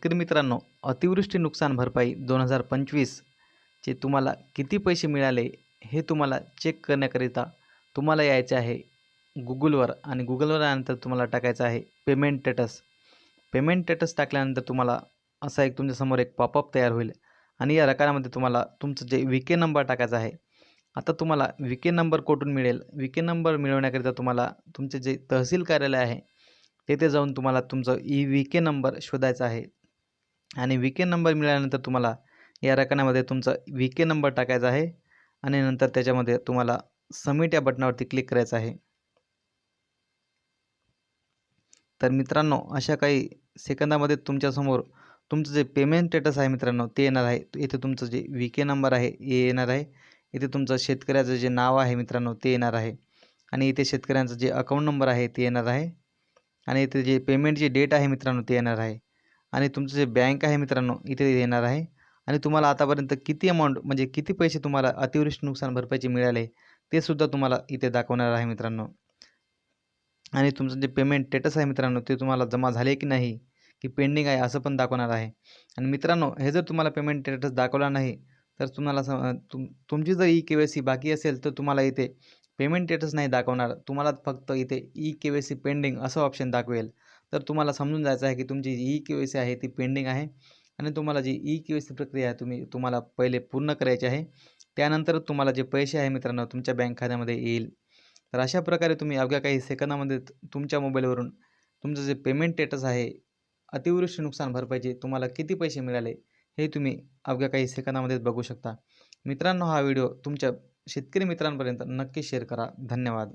शेतकरी मित्रांनो अतिवृष्टी नुकसान भरपाई दोन हजार पंचवीसचे तुम्हाला किती पैसे मिळाले हे तुम्हाला चेक करण्याकरिता तुम्हाला यायचे आहे गुगलवर आणि गुगलवर आल्यानंतर तुम्हाला टाकायचं आहे पेमेंट स्टेटस पेमेंट स्टेटस टाकल्यानंतर तुम्हाला असा एक तुमच्यासमोर एक पॉपअप तयार होईल आणि या रकारामध्ये तुम्हाला तुमचं जे विके नंबर टाकायचा आहे आता तुम्हाला विके नंबर कुठून मिळेल? विके नंबर मिळवण्याकरिता तुम्हाला तुमचे जे तहसील कार्यालय आहे तेथे जाऊन तुम्हाला तुमचं ई व्ही के नंबर शोधायचा आहे. आणि व्ही के नंबर मिळाल्यानंतर तुम्हाला या रकान्यामध्ये तुमचा व्ही के नंबर टाकायचा आहे. आणि नंतर त्याच्यामध्ये तुम्हाला सबमिट या बटनावरती क्लिक करायचं आहे. तर मित्रांनो अशा काही सेकंदामध्ये तुमच्यासमोर तुमचं जे पेमेंट स्टेटस आहे मित्रांनो ते येणार आहे. इथे तुमचं जे व्ही के नंबर आहे हे येणार आहे. इथे तुमचं शेतकऱ्याचं जे नाव आहे मित्रांनो ते येणार आहे. आणि इथे शेतकऱ्यांचं जे अकाउंट नंबर आहे ते येणार आहे. आणि इथे जे पेमेंटची डेट आहे मित्रांनो ते येणार आहे. आणि तुमचं जे बँक आहे मित्रांनो इथे येणार आहे. आणि तुम्हाला आतापर्यंत किती अमाऊंट म्हणजे किती पैसे तुम्हाला अतिवृष्टी नुकसान भरपाईचे मिळाले ते सुद्धा तुम्हाला इथे दाखवणार आहे मित्रांनो. आणि तुमचं जे पेमेंट स्टेटस आहे मित्रांनो ते तुम्हाला जमा झाले की नाही की पेंडिंग आहे असं पण दाखवणार आहे. आणि मित्रांनो हे जर तुम्हाला पेमेंट स्टेटस दाखवला नाही तर तुम्हाला स तुम तुमची जर ई के वाय सी बाकी असेल तर तुम्हाला इथे पेमेंट स्टेटस नाही दाखवणार. तुम्हाला फक्त इथे E K Y C pending असं ऑप्शन दाखवेल. तर तुम्हाला समजून जायचं आहे की तुमची जी ई के वाय सी आहे ती पेंडिंग आहे आणि तुम्हाला जी ई के वाय सी प्रक्रिया आहे तुम्ही तुम्हाला पहिले पूर्ण करायची आहे. त्यानंतरच तुम्हाला जे पैसे आहे मित्रांनो तुमच्या बँक खात्यामध्ये येईल. तर अशा प्रकारे तुम्ही अवघ्या काही सेकंदामध्ये तुमच्या मोबाईलवरून तुमचं जे पेमेंट स्टेटस आहे अतिवृष्टी नुकसान भरपाईचे तुम्हाला किती पैसे मिळाले हे तुम्ही अवघ्या काही सेकंदामध्येच बघू शकता. मित्रांनो हा व्हिडिओ तुमच्या शेतकरी मित्रांपर्यंत नक्की शेअर करा. धन्यवाद.